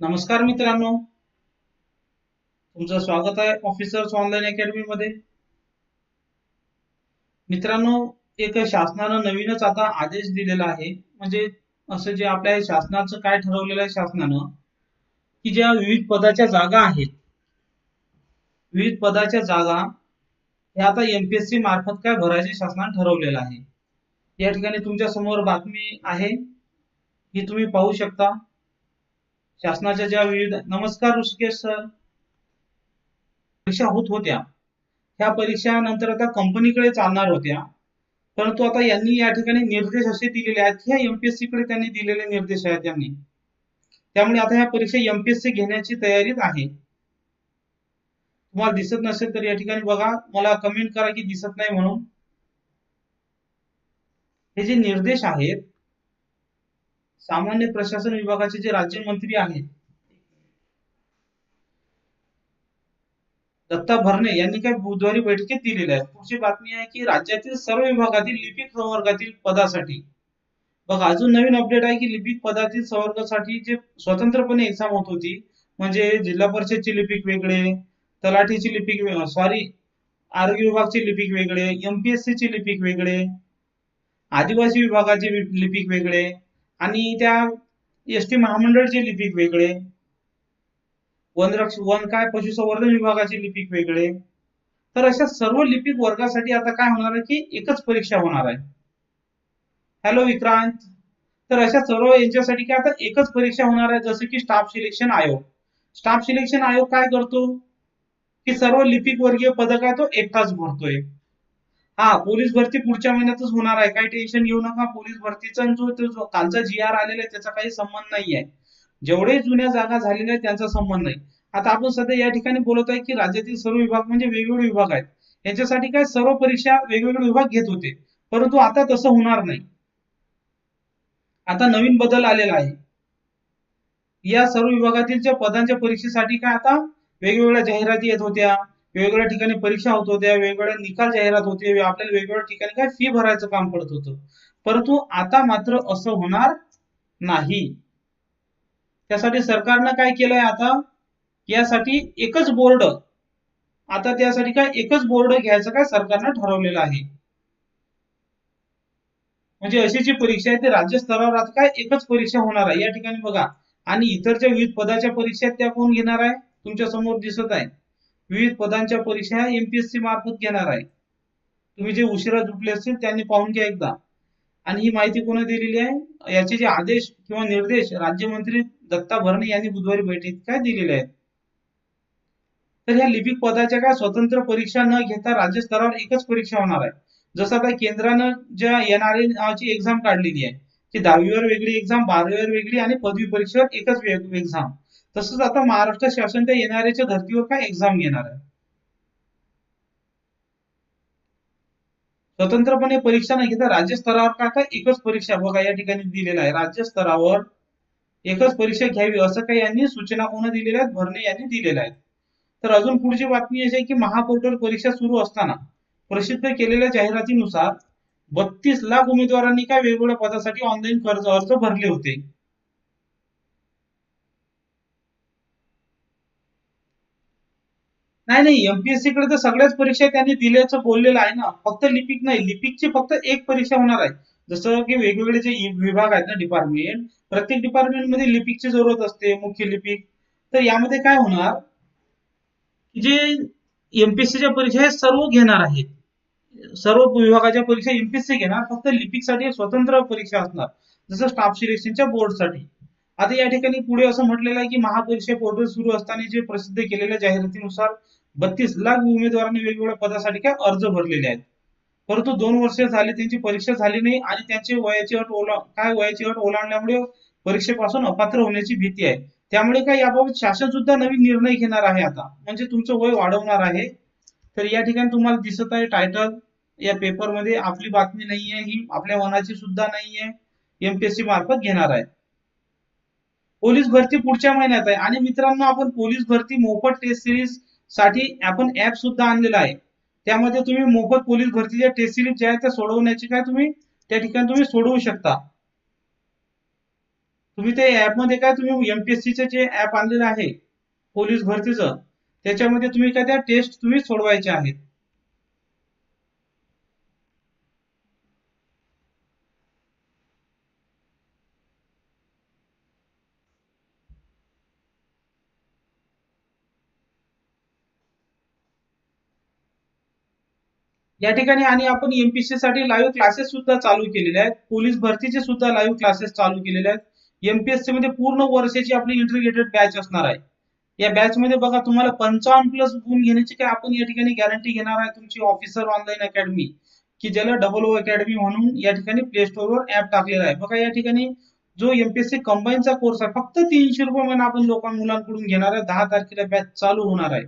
नमस्कार मित्रांनो. तुमचं स्वागत आहे ऑफिसर्स ऑनलाईन अकॅडमी मध्ये. मित्रांनो एक शासनानं नवीनच आता आदेश दिलेला आहे. म्हणजे असं जे आपल्या शासनाचं काय ठरवलेलं आहे शासनानं की ज्या विविध पदाच्या जागा आहेत. विविध पदाच्या जागा हे आता एमपीएससी मार्फत काय भरायचे शासनानं ठरवलेलं आहे. या ठिकाणी तुमच्यासमोर बातमी आहे. ही तुम्ही पाहू शकता. शासनाच्या ज्या विविध नमस्कार ऋषिकेश सर. परीक्षा होत होत्या. ह्या परीक्षा नंतर आता कंपनीकडे चालणार होत्या. परंतु आता यांनी या ठिकाणी निर्देश असे दिलेले आहेत ह्या एमपीएससी कडे त्यांनी दिलेले निर्देश आहेत त्यांनी त्यामुळे आता ह्या परीक्षा एमपीएससी घेण्याची तयारीत आहे. तुम्हाला दिसत नसेल तर या ठिकाणी बघा. मला कमेंट करा की दिसत नाही म्हणून. हे जे निर्देश आहेत सामान्य प्रशासन विभागाचे जे राज्यमंत्री आहेत दत्ता भरणे यांनी काय बुधवारी बैठकीत दिलेल्या आहे पुढची बातमी आहे की राज्यातील सर्व विभागातील लिपिक संवर्गातील पदासाठी बघा अजून नवीन अपडेट आहे की लिपिक पदातील संवर्गासाठी जे स्वतंत्रपणे एक्झाम होत होती म्हणजे जिल्हा परिषदची लिपिक वेगळे तलाठीची लिपिक सॉरी आरोग्य विभागचे लिपिक वेगळे एमपीएससी ची लिपिक वेगळे आदिवासी विभागाचे लिपिक वेगळे आणि त्या एस टी महामंडळचे लिपिक वेगळे. वनरक्ष वन काय पशुसंवर्धन विभागाचे लिपिक वेगळे. तर अशा सर्व लिपिक वर्गासाठी आता काय होणार आहे की एकच परीक्षा होणार आहे. हॅलो विक्रांत. तर अशा सर्व यांच्यासाठी काय आता एकच परीक्षा होणार आहे जसं की स्टाफ सिलेक्शन आयोग. स्टाफ सिलेक्शन आयोग काय करतो? की सर्व लिपिक वर्गीय पदक आहे तो एकटाच भरतोय. हा पोलीस भरती पुढच्या महिन्यातच होणार आहे. काही टेन्शन घेऊ नका पोलीस भरतीचा जो कालचा जी आर आलेला आहे त्याचा काही संबंध नाही आहे. जेवढे जुन्या जागा झालेल्या आहेत त्यांचा संबंध नाही. आता आपण सध्या या ठिकाणी बोलत आहे की राज्यातील सर्व विभाग म्हणजे वेगवेगळे विभाग आहेत. यांच्यासाठी काय सर्व परीक्षा वेगवेगळे विभाग घेत होते. परंतु आता तसं होणार नाही. आता नवीन बदल आलेला आहे. या सर्व विभागातील ज्या पदांच्या परीक्षेसाठी काय आता वेगवेगळ्या जाहिराती येत होत्या. वेगवेगळ्या ठिकाणी परीक्षा होत होत्या वेगवेगळ्या निकाल जाहिरात होते आपल्याला वेगवेगळ्या ठिकाणी काय फी भरायचं काम पडत होतं. परंतु आता मात्र असं होणार नाही. त्यासाठी सरकारनं काय केलंय आता? यासाठी एकच बोर्ड आता त्यासाठी काय एकच बोर्ड घ्यायचं काय सरकारनं ठरवलेलं आहे. म्हणजे अशी जी परीक्षा आहे ती राज्य स्तरावर आता काय एकच परीक्षा होणार आहे. या ठिकाणी बघा. आणि इतर ज्या विविध पदाच्या परीक्षा आहेत त्या कोण घेणार आहे? तुमच्यासमोर दिसत आहे. विविध पदांच्या परीक्षा एमपीएससी मार्फत घेणार आहे. तुम्ही जे उशिरा जुटले असतील त्यांनी पाहून घ्या एकदा. आणि ही माहिती कोणी दिलेली आहे? याचे जे आदेश किंवा निर्देश राज्यमंत्री दत्ता भरणे यांनी बुधवारी बैठकीत काय दिलेले आहेत? तर ह्या लिपिक पदाच्या काय स्वतंत्र परीक्षा न घेता राज्य स्तरावर एकच परीक्षा होणार आहे. जसं आता केंद्रानं ज्या एनआरए नावाची एक्झाम काढलेली आहे की दहावीवर वेगळी एक्झाम बारावीवर वेगळी आणि पदवी परीक्षेवर एकच एक्झाम तसंच आता महाराष्ट्र शासन त्या एनआरएच्या धर्तीवर काय एक्झाम घेणार आहे? स्वतंत्रपणे परीक्षा नाही घेता राज्य स्तरावर का काय एकच परीक्षा बघा या ठिकाणी दिलेला आहे. राज्य स्तरावर एकच परीक्षा घ्यावी असं काही यांनी सूचना कोण दिलेल्या आहेत? भरणे यांनी दिलेल्या आहेत. तर अजून पुढची बातमी अशी आहे की महापोर्टल परीक्षा सुरू असताना प्रसिद्ध केलेल्या जाहिरातीनुसार बत्तीस लाख उमेदवारांनी काय वेगवेगळ्या पदासाठी ऑनलाईन कर्ज अर्ज भरले होते. नाही नाही एमपीएससी कडे तर सगळ्याच परीक्षा त्यांनी दिल्याचं बोललेलं आहे ना. फक्त लिपिक नाही लिपिकची फक्त एक परीक्षा होणार आहे. जसं की वेगवेगळे जे विभाग आहेत ना डिपार्टमेंट प्रत्येक डिपार्टमेंटमध्ये लिपिकची जरूरत असते मुख्य लिपिक. तर यामध्ये काय होणार? जे एमपीएससीच्या परीक्षा हे सर्व घेणार आहेत. सर्व विभागाच्या परीक्षा एमपीएससी घेणार फक्त लिपिकसाठी स्वतंत्र परीक्षा असणार. जसं स्टाफ सिलेक्शनच्या बोर्डसाठी आता या ठिकाणी पुढे असं म्हटलेलं आहे की महापरीक्षा पोर्टल सुरू असताना जे प्रसिद्ध केलेल्या जाहिरातीनुसार बत्तीस लाख उमेदवारांनी वेगवेगळ्या पदासाठी काय अर्ज भरलेले आहेत. परंतु दोन वर्ष झाले त्यांची परीक्षा झाली नाही आणि त्यांची वयाची अट ओला काय वयाची अट ओलांडल्यामुळे परीक्षेपासून अपात्र होण्याची भीती आहे. त्यामुळे काय याबाबत शासन सुद्धा नवीन निर्णय घेणार आहे आता. म्हणजे तुमचं वय वाढवणार आहे. तर या ठिकाणी तुम्हाला दिसत आहे टायटल या पेपरमध्ये आपली बातमी नाहीये ही आपल्या मनाची सुद्धा नाहीये. एमपीएससी मार्फत घेणार आहे. पोलीस भरती पुढच्या महिन्यात आहे. आणि मित्रांनो आपण पोलीस भरती मोफत टेस्ट सिरीज साठी आपण ऍप सुद्धा आणलेला आहे. त्यामध्ये तुम्ही मोफत पोलीस भरतीच्या टेस्ट सिरीज ज्या आहेत त्या सोडवण्याची काय तुम्ही त्या ठिकाणी तुम्ही सोडवू शकता. तुम्ही ते ऍपमध्ये काय तुम्ही एमपीएससी चे जे ऍप आणलेलं आहे पोलीस भरतीचं त्याच्यामध्ये तुम्ही काय त्या टेस्ट तुम्ही सोडवायचे आहेत. या ठिकाणी आणि आपण एमपीसी साठी लाईव्ह क्लासेस सुद्धा चालू केलेले आहेत. पोलीस भरतीचे सुद्धा लाईव्ह क्लासेस चालू केलेले आहेत. एमपीएससी मध्ये पूर्ण वर्षाची आपली इंटिग्रेटेड बॅच असणार आहे. या बॅच मध्ये बघा तुम्हाला पंचावन्न प्लस गुण घेण्याची काय आपण या ठिकाणी गॅरंटी घेणार आहे तुमची ऑफिसर ऑनलाईन अकॅडमी की ज्याला डबल ओ अकॅडमी म्हणून या ठिकाणी प्ले वर ऍप टाकलेला आहे. बघा या ठिकाणी जो एमपीएससी कंबाईनचा कोर्स आहे फक्त तीनशे रुपये आपण लोकां मुलांकडून घेणार आहे. दहा तारखेला बॅच चालू होणार आहे.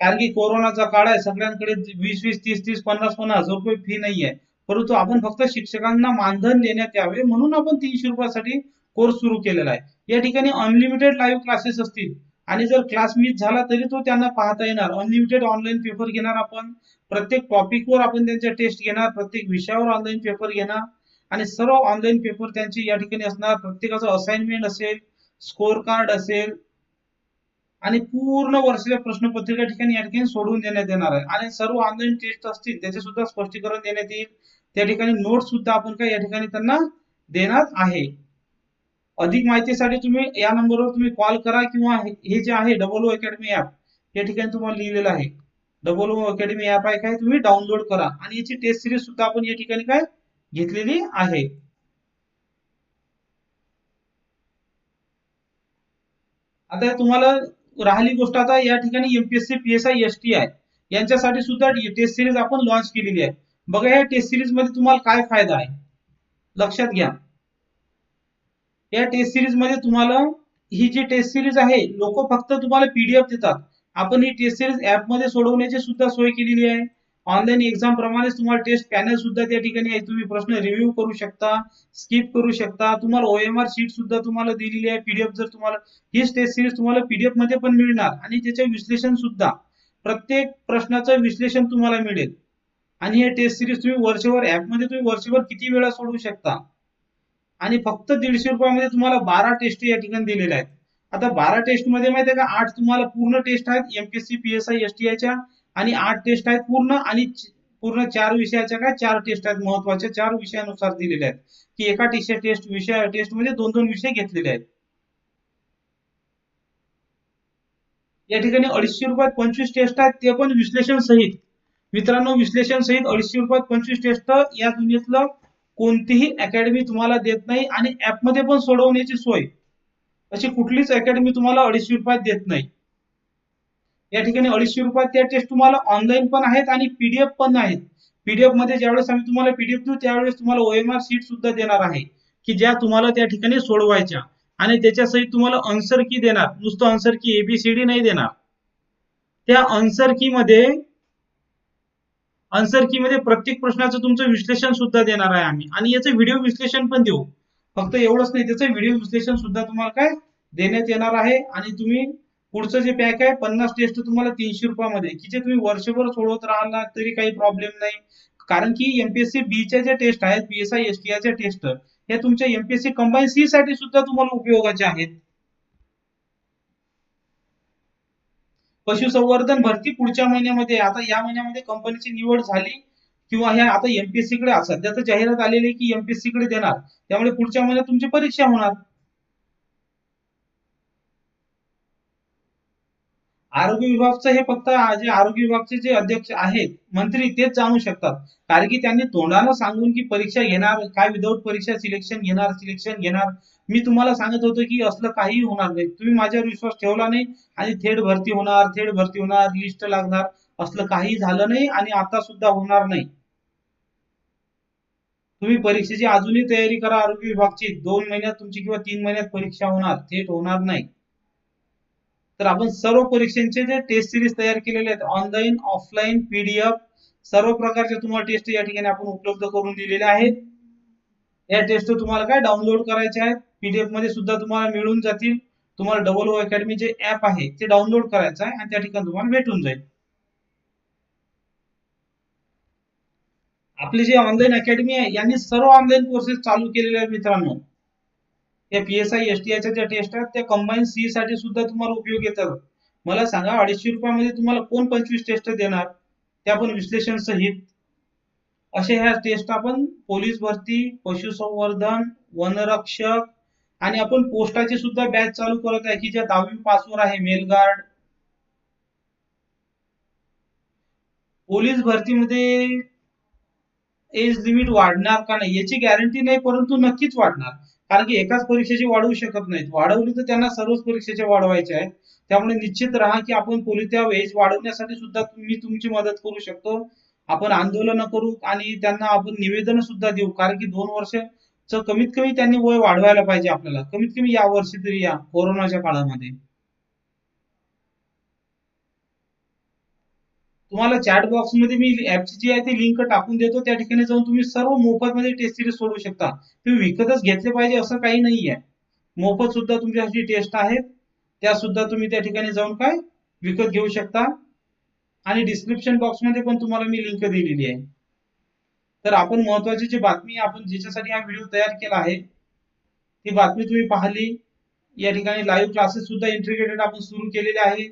कारण की कोरोनाचा काळ आहे सगळ्यांकडे वीस वीस तीस तीस पन्नास पन्नास हजार रुपये फी नाही आहे परंतु आपण फक्त शिक्षकांना मानधन देण्यात यावे म्हणून आपण तीनशे रुपयासाठी कोर्स सुरू केलेला आहे. या ठिकाणी अनलिमिटेड लाईव्ह क्लासेस असतील. आणि जर क्लास मिस झाला तरी तो त्यांना पाहता येणार. अनलिमिटेड ऑनलाईन पेपर घेणार आपण. प्रत्येक टॉपिकवर आपण त्यांच्या टेस्ट घेणार. प्रत्येक विषयावर ऑनलाईन पेपर घेणार. आणि सर्व ऑनलाईन पेपर त्यांचे या ठिकाणी असणार. प्रत्येकाचं असाइनमेंट असेल स्कोर कार्ड असेल आणि पूर्ण वर्षाच्या प्रश्नपत्रिका ठिकाणी या ठिकाणी सोडवून देण्यात येणार आहे. आणि सर्व ऑनलाईन टेस्ट असतील त्याचे सुद्धा स्पष्टीकरण देण्यात येईल. त्या ठिकाणी नोट सुद्धा आपण काय या ठिकाणी त्यांना देणार आहे. अधिक माहितीसाठी तुम्ही या नंबरवर तुम्ही कॉल करा किंवा हे जे आहे डबल ओ अकॅडमी ऍप या ठिकाणी तुम्हाला लिहिलेलं आहे. डबल ओ अकॅडमी ऍप आहे काय तुम्ही डाउनलोड करा. आणि याची टेस्ट सिरीज सुद्धा आपण या ठिकाणी काय घेतलेली आहे. आता तुम्हाला राहिली गोष्ट आता या ठिकाणी MPSC PSI S T I यांच्यासाठी सुद्धा टेस्ट सिरीज आपण लॉन्च केलेली आहे. बघा या टेस्ट सिरीजमध्ये तुम्हाला काय फायदा आहे? लक्षात घ्या. या टेस्ट सिरीजमध्ये तुम्हाला ही जी टेस्ट सिरीज आहे लोक फक्त तुम्हाला पीडीएफ देतात. आपण ही टेस्ट सिरीज ऍपमध्ये सोडवण्याची सुद्धा सोय केलेली आहे. ऑनलाईन एक्झाम प्रमाणेच तुम्हाला टेस्ट पॅनल सुद्धा त्या ठिकाणी आहे. तुम्ही प्रश्न रिव्ह्यू करू शकता स्किप करू शकता. तुम्हाला ओएमआर शीट सुद्धा तुम्हाला दिलेली आहे. पीडीएफ जर तुम्हाला हीच टेस्ट सिरीज तुम्हाला पीडीएफमध्ये पण मिळणार. आणि त्याचे विश्लेषण सुद्धा. प्रत्येक प्रश्नाचं विश्लेषण तुम्हाला मिळेल. आणि हे टेस्ट सिरीज तुम्ही वर्षभरमध्ये तुम्ही वर्षभर किती वेळा सोडवू शकता? आणि फक्त दीडशे रुपयामध्ये तुम्हाला बारा टेस्ट या ठिकाणी दिलेल्या आहेत. आता बारा टेस्टमध्ये माहिती आहे का? आठ तुम्हाला पूर्ण टेस्ट आहेत. एमपीएससी पीएसआय एसटीआयच्या आणि आठ टेस्ट आहेत पूर्ण आणि पूर्ण चार विषयाच्या काय? चार टेस्ट आहेत. महत्त्वाच्या चार विषयानुसार दिलेल्या आहेत. की एका टेस्ट टेस्ट विषय टेस्टमध्ये म्हणजे दोन दोन विषय घेतलेले आहेत. या ठिकाणी अडीचशे रुपयात पंचवीस टेस्ट आहेत. ते पण विश्लेषण सहित. मित्रांनो विश्लेषण सहित अडीचशे रुपयात पंचवीस टेस्ट या दुनियेतलं कोणतीही अकॅडमी तुम्हाला देत नाही आणि ऍपमध्ये पण सोडवण्याची सोय. अशी कुठलीच अकॅडमी तुम्हाला अडीचशे रुपयात देत नाही. या ठिकाणी अडीचशे रुपयात त्या टेस्ट तुम्हाला ऑनलाईन पण आहेत आणि पीडीएफ पण आहेत. पीडीएफमध्ये ज्यावेळेस आम्ही तुम्हाला पीडीएफ देऊ त्यावेळेस तुम्हाला ओएमआर सीट सुद्धा देणार आहे की ज्या तुम्हाला त्या ठिकाणी सोडवायच्या. आणि त्याच्यासहित तुम्हाला आन्सर की देणार. नुसतं आन्सर की एबीसीडी नाही देणार. त्या आन्सर की मध्ये आन्सर की मध्ये प्रत्येक प्रश्नाचं तुमचं विश्लेषण सुद्धा देणार आहे आम्ही. आणि याचं व्हिडिओ विश्लेषण पण देऊ. फक्त एवढंच नाही त्याचं व्हिडिओ विश्लेषण सुद्धा तुम्हाला काय? देण्यात येणार आहे. आणि तुम्ही पुढचं जे पॅक आहे पन्नास टेस्ट तुम्हाला तीनशे रुपयामध्ये. की जे तुम्ही वर्षभर सोडवत राहिला तरी काही प्रॉब्लेम नाही. कारण की एमपीएससी बीच्या ज्या टेस्ट आहेत पीएसआय एसटीआयच्या टेस्ट हे तुमच्या एमपीएससी कंबाईन सी साठी सुद्धा तुम्हाला उपयोगाचे आहेत. पशुसंवर्धन भरती पुढच्या महिन्यामध्ये आता या महिन्यामध्ये कंपनीची निवड झाली किंवा ह्या आता एमपीएससी कडे सध्या जाहिरात आलेली की एमपीएससी कडे देणार. त्यामुळे पुढच्या महिन्यात तुमची परीक्षा होणार. आरोग्य विभागचं हे फक्त जे आरोग्य विभागचे जे अध्यक्ष आहेत मंत्री तेच जाणू शकतात. कारण की त्यांनी तोंडानं सांगून की परीक्षा घेणार काय विदाऊट परीक्षा सिलेक्शन घेणार सिलेक्शन घेणार. मी तुम्हाला सांगत होतो की असलं काही होणार नाही. तुम्ही माझ्यावर विश्वास ठेवला नाही आणि थेट भरती होणार थेट भरती होणार लिस्ट लागणार. असलं काही झालं नाही आणि आता सुद्धा होणार नाही. तुम्ही परीक्षेची अजूनही तयारी करा आरोग्य विभागची. दोन महिन्यात तुमची किंवा तीन महिन्यात परीक्षा होणार थेट होणार नाही. तर आपण सर्व परीक्षांचे जे टेस्ट सिरीज तयार केलेले आहेत ऑनलाईन ऑफलाईन पीडीएफ सर्व प्रकारचे तुम्हाला टेस्ट या ठिकाणी आपण उपलब्ध करून दिलेले आहेत. या टेस्ट तुम्हाला काय डाउनलोड करायचे आहेत पीडीएफमध्ये सुद्धा तुम्हाला मिळून जातील. तुम्हाला डबल ओ अकॅडमी जे ऍप आहे ते डाउनलोड करायचं आहे आणि त्या ठिकाणी तुम्हाला भेटून जाईल. आपली जी ऑनलाईन अकॅडमी आहे यांनी सर्व ऑनलाईन कोर्सेस चालू केलेले आहेत मित्रांनो. या P S I S T आयच्या ज्या टेस्ट आहेत त्या कंबाईन सी साठी सुद्धा तुम्हाला उपयोग येतात. मला सांगा अडीचशे रुपयामध्ये तुम्हाला कोण पंचवीस टेस्ट देणार? त्या पण विश्लेषण सहित. असे ह्या टेस्ट आपण पोलीस भरती पशुसंवर्धन वनरक्षक आणि आपण पोस्टाची सुद्धा बॅच चालू करत आहे की ज्या दहावी पासवर आहे मेलगार्ड पोलीस भरतीमध्ये एज लिमिट वाढणार का नाही याची गॅरंटी नाही परंतु नक्कीच वाढणार. कारण की एकाच परीक्षेची वाढवू शकत नाहीत. वाढवली तर त्यांना सर्वच परीक्षेच्या वाढवायच्या आहेत. त्यामुळे निश्चित राहा की आपण पोलीस त्या वाढवण्यासाठी सुद्धा मी तुमची मदत करू शकतो. आपण आंदोलन करू आणि त्यांना आपण निवेदन सुद्धा देऊ. कारण की दोन वर्ष कमीत कमी त्यांनी वय वाढवायला पाहिजे आपल्याला. कमीत कमी या वर्षी तरी या कोरोनाच्या काळामध्ये. तुम्हाला चॅट बॉक्समध्ये मी ऍपची जी आहे ती लिंक टाकून देतो. त्या ठिकाणी जाऊन तुम्ही सर्व मोफत मध्ये टेस्ट सिरीज सोडवू शकता. तुम्ही विकतच घेतले पाहिजे असं काही नाही आहे मोफत सुद्धा तुमच्यासाठी टेस्ट आहेत त्या सुद्धा तुम्ही त्या ठिकाणी जाऊन काय? विकत घेऊ शकता. आणि डिस्क्रिप्शन बॉक्समध्ये पण तुम्हाला मी लिंक दिलेली आहे. तर आपण महत्वाची जी बातमी आपण ज्याच्यासाठी हा व्हिडिओ तयार केला आहे ती बातमी तुम्ही पाहिली. या ठिकाणी लाईव्ह क्लासेस सुद्धा इंटिग्रेटेड आपण सुरू केलेले आहे.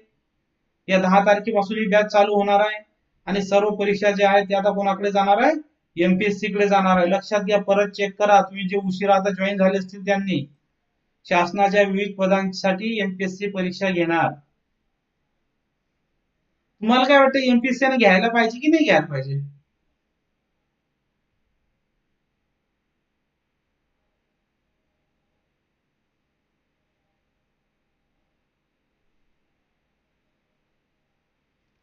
या दहा तारखेपासून ही बॅच चालू होणार आहे. आणि सर्व परीक्षा ज्या आहेत त्या आता कोणाकडे जाणार आहे एमपीएससी कडे जाणार आहे. लक्षात घ्या परत चेक करा. तुम्ही जे उशिरा आता जॉईन झाले असतील त्यांनी. शासनाच्या विविध पदांसाठी एमपीएससी परीक्षा घेणार. तुम्हाला काय वाटतं एमपीएससी घ्यायला पाहिजे की नाही घ्यायला पाहिजे?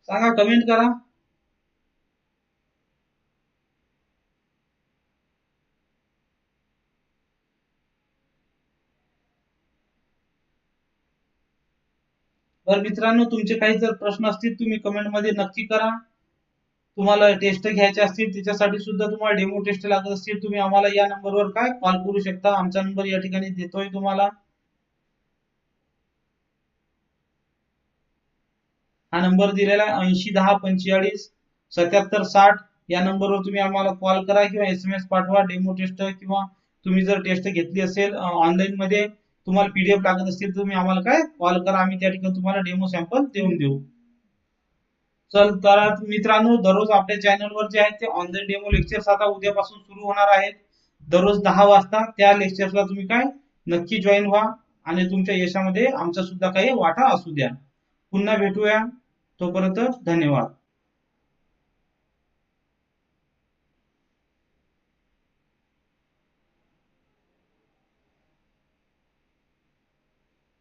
सांगा कमेंट करा. तर मित्रांनो तुमचे काही जर प्रश्न असतील तुम्ही कमेंटमध्ये नक्की करा. तुम्हाला टेस्ट घ्यायचे असतील त्याच्यासाठी सुद्धा तुम्हाला डेमो टेस्ट लागत असतील तुम्ही आम्हाला या नंबरवर काय कॉल करू शकता. आमचा नंबर या ठिकाणी देतोय तुम्हाला. हा नंबर दिलेला आहे ऐंशी दहा पंचेचाळीस सत्याहत्तर साठ. या नंबरवर तुम्ही आम्हाला कॉल करा किंवा एस एम एस पाठवा डेमो टेस्ट किंवा तुम्ही जर टेस्ट घेतली असेल ऑनलाईन मध्ये तुम्हाला पीडीएफ लागत असतील तर तुम्ही आम्हाला काय? कॉल करा. आम्ही त्या ठिकाणी तुम्हाला डेमो सॅम्पल देऊन देऊ. चल तर मित्रांनो दररोज आपल्या चॅनलवर जे आहेत ते ऑनलाईन डेमो लेक्चर्स आता उद्यापासून सुरू होणार आहेत. दररोज दहा वाजता त्या लेक्चर्सला तुम्ही काय? नक्की जॉईन व्हा आणि तुमच्या यशामध्ये आमचा सुद्धा काही वाटा असू द्या. पुन्हा भेटूया. तोपर्यंत धन्यवाद.